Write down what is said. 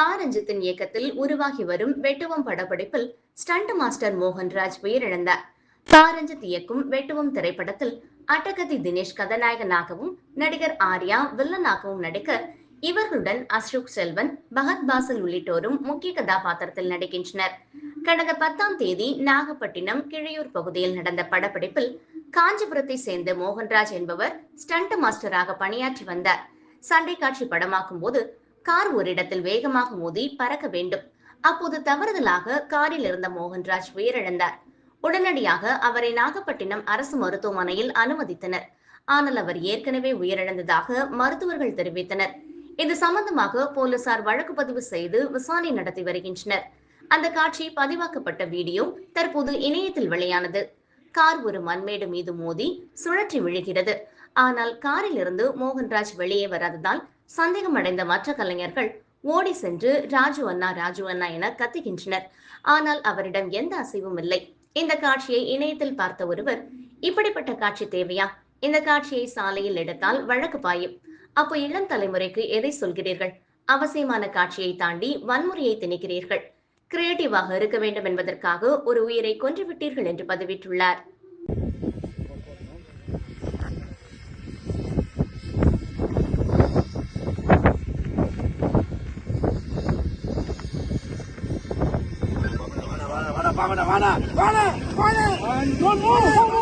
பாரஞ்சித்தின் இயக்கத்தில் உருவாகி வரும் வெட்டுவம் படப்பிடிப்பில் ஸ்டண்ட் மாஸ்டர் மோகன்ராஜ் உயிரிழந்தார். பாரஞ்சித் இயக்கும் வெட்டுவம் திரைப்படத்தில் அட்டகத்தி தினேஷ் கதாநாயகனாகவும் நடிகர் ஆர்யா வில்லனாகவும் நடிக்க இவர்களுடன் அசோக் செல்வன் பகத் பாசல் உள்ளிட்டோரும் முக்கிய கதாபாத்திரத்தில் நடிக்கின்றனர். கடந்த பத்தாம் தேதி நாகப்பட்டினம் கிழையூர் பகுதியில் நடந்த படப்பிடிப்பில் காஞ்சிபுரத்தை சேர்ந்த மோகன்ராஜ் என்பவர் ஸ்டண்ட் மாஸ்டராக பணியாற்றி வந்தார். சண்டை காட்சி படமாக்கும் போது கார் ஒரு இடத்தில் வேகமாக மோதி பறக்க வேண்டும். அப்போது தவறுதலாக காரில் இருந்த மோகன்ராஜ் உயிரிழந்தார். உடனடியாக அவரை நாகப்பட்டினம் அரசு மருத்துவமனையில் அனுமதித்தனர். ஆனால் அவர் ஏற்கனவே உயிரிழந்ததாக மருத்துவர்கள் தெரிவித்தனர். இது சம்பந்தமாக போலீசார் வழக்கு பதிவு செய்து விசாரணை நடத்தி வருகின்றனர். அந்த காட்சி பதிவாக்கப்பட்ட வீடியோ தற்போது இணையத்தில் வெளியானது. கார் ஒரு மண்மேடு மீது மோதி சுழற்றி விழுகிறது. ஆனால் காரில் இருந்து மோகன்ராஜ் வெளியே வராததால் சந்தேகமடைந்த மற்ற கலைஞர்கள் ஓடி சென்று ராஜு அண்ணா ராஜு அண்ணா என கத்துகின்றனர். ஆனால் அவரிடம் எந்த அசைவும் இல்லை. இந்த காட்சியை இணையத்தில் பார்த்த ஒருவர் இப்படிப்பட்ட காட்சி தேவையா? இந்த காட்சியை சாலையில் எடுத்தால் வழக்கு பாயும். அப்போ இளம் தலைமுறைக்கு எதை சொல்கிறீர்கள்? அவசியமான காட்சியை தாண்டி வன்முறையை திணிக்கிறீர்கள். கிரியேட்டிவாக இருக்க வேண்டும் என்பதற்காக ஒரு உயிரை கொன்றுவிட்டீர்கள் என்று பதிவிட்டுள்ளார். வாடா வாடா வாடா வாடா வாடா வாடா